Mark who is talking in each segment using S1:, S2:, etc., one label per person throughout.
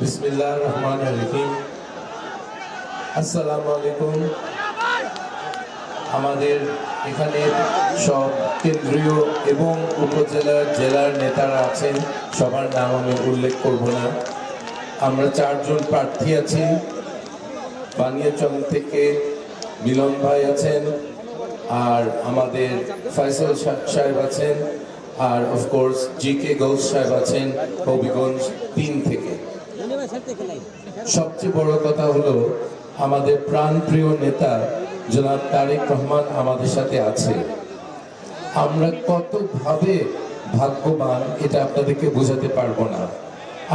S1: বিসমিল্লাহ রহমান রহিম। আসসালামু আলাইকুম আমাদের এখানে সব কেন্দ্রীয় এবং উপজেলার জেলার নেতারা আছেন, সবার নাম আমি উল্লেখ করব না। আমরা চারজন প্রার্থী আছি। বানিয়াচং থেকে মিলন ভাই আছেন, আর আমাদের ফয়সল সাহেব আছেন, আর অফকোর্স জি কে গৌস সাহেব আছেন, হবিগঞ্জ তিন সবচেয়ে বড় কথা হলো, আমাদের প্রাণপ্রিয় নেতা জনাব তারেক রহমান আমাদের সাথে আছে। আমরা কতভাবে ভাগ্যবান এটা আপনাদেরকে বোঝাতে পারব না।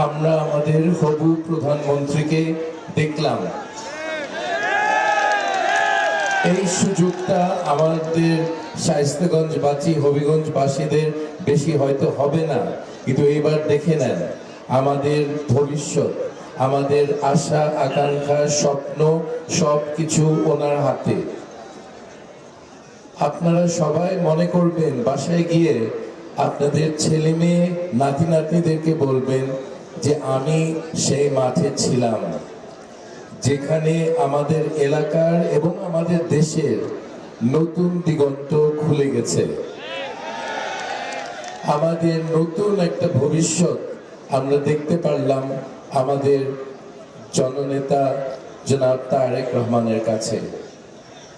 S1: আমরা আমাদের হবু প্রধানমন্ত্রীকে দেখলাম। এই সুযোগটা আমাদের শাইস্তেগঞ্জ বাসী হবিগঞ্জ বাসীদের বেশি হয়তো হবে না, কিন্তু এবার দেখে নেন, আমাদের ভবিষ্যৎ আমাদের আশা, আকাঙ্ক্ষা, স্বপ্ন সব কিছু ওনার হাতে। আপনারা সবাই মনে করবেন, বাসায় গিয়ে আপনাদের ছেলে মেয়ে, নাতি নাতনিদেরকে বলবেন যে আমি সেই মাঠে ছিলাম, যেখানে আমাদের এলাকার এবং আমাদের দেশের নতুন দিগন্ত খুলে গেছে। আমাদের নতুন একটা ভবিষ্যৎ আমরা দেখতে পারলাম। আমাদের জননেতা জনাব তারেক রহমানের কাছে।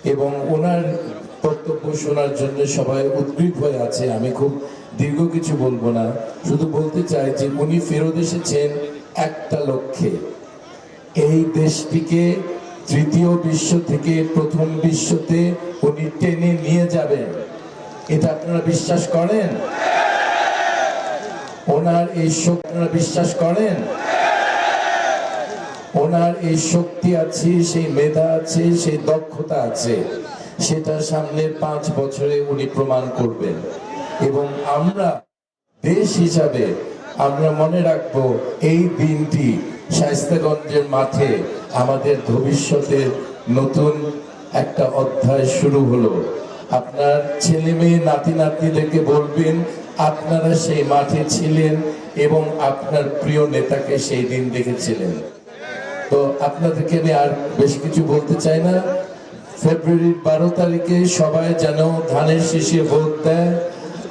S1: এবং ওনার বক্তব্য শোনার জন্য সবাই উদ্গ্রীব হয়ে আছে, আমি খুব দীর্ঘ কিছু বলব না। শুধু বলতে চাই যে উনি ফেরত এসেছেন একটা লক্ষ্যে। এই দেশটিকে তৃতীয় বিশ্ব থেকে প্রথম বিশ্বতে উনি টেনে নিয়ে যাবেন। এটা আপনারা বিশ্বাস করেন? ওনার এই শক্তি আপনারা বিশ্বাস করেন? ওনার এই শক্তি আছে, সেই মেধা আছে, সেই দক্ষতা আছে, সেটা সামনের পাঁচ বছরে উনি প্রমাণ করবেন। এবং আমরা দেশ হিসাবে আমরা মনে রাখব, এই দিনটি শাইস্তাগঞ্জের মাঠে আমাদের ভবিষ্যতের নতুন একটা অধ্যায় শুরু হলো। আপনার ছেলে মেয়ে, নাতি নাতনিদেরকে বলবেন, আপনারা সেই মাঠে ছিলেন এবং আপনার প্রিয় নেতাকে সেই দিন দেখেছিলেন। তো আপনাদেরকে আমি আর বেশ কিছু বলতে চাই না। ফেব্রুয়ারির বারো তারিখে সবাই যেন ধানের শীষে ভোট দেয়।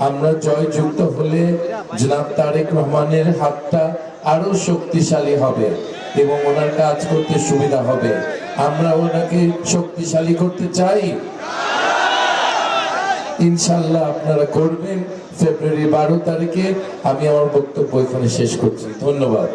S1: আমরা জয়যুক্ত হলে জনাব তারেক রহমানের হাতটা আরও শক্তিশালী হবে এবং ওনার কাজ করতে সুবিধা হবে। আমরা ওনাকে শক্তিশালী করতে চাই। ইনশাল্লাহ আপনারা করবেন। ফেব্রুয়ারি বারো তারিখে আমি আমার বক্তব্য এখানে শেষ করছি। ধন্যবাদ।